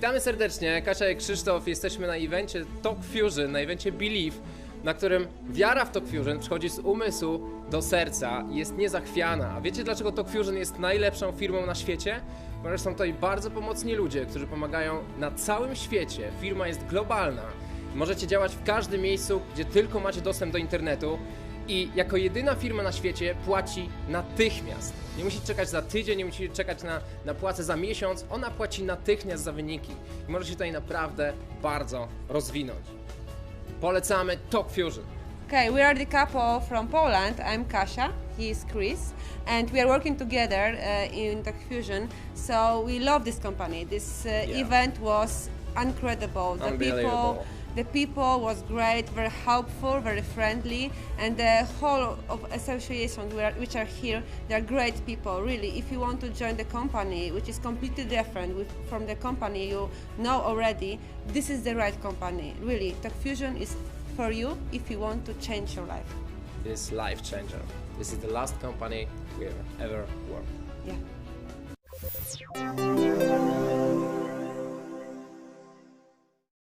Witamy serdecznie, Kasia i Krzysztof. Jesteśmy na evencie Talk Fusion, na evencie Believe, na którym wiara w Talk Fusion przychodzi z umysłu do serca jest niezachwiana. A wiecie dlaczego Talk Fusion jest najlepszą firmą na świecie? Ponieważ są tutaj bardzo pomocni ludzie, którzy pomagają na całym świecie. Firma jest globalna. Możecie działać w każdym miejscu, gdzie tylko macie dostęp do internetu i jako jedyna firma na świecie płaci natychmiast. Nie musicie czekać za tydzień, nie musicie czekać na, na płacę za miesiąc, ona płaci natychmiast za wyniki i może się tutaj naprawdę bardzo rozwinąć. Polecamy Top Fusion. Okay, we are the couple from Poland. I'm Kasia, he is Chris, and we are working together uh, in Tech Fusion. So we love this company. This uh, Yeah. event was incredible. The people. The people was great, very helpful, very friendly, and the whole of associations which are here, they are great people. Really, if you want to join the company, which is completely different with, from the company you know already, this is the right company. Really, Tech Fusion is for you if you want to change your life. This life changer. This is the last company we have ever worked.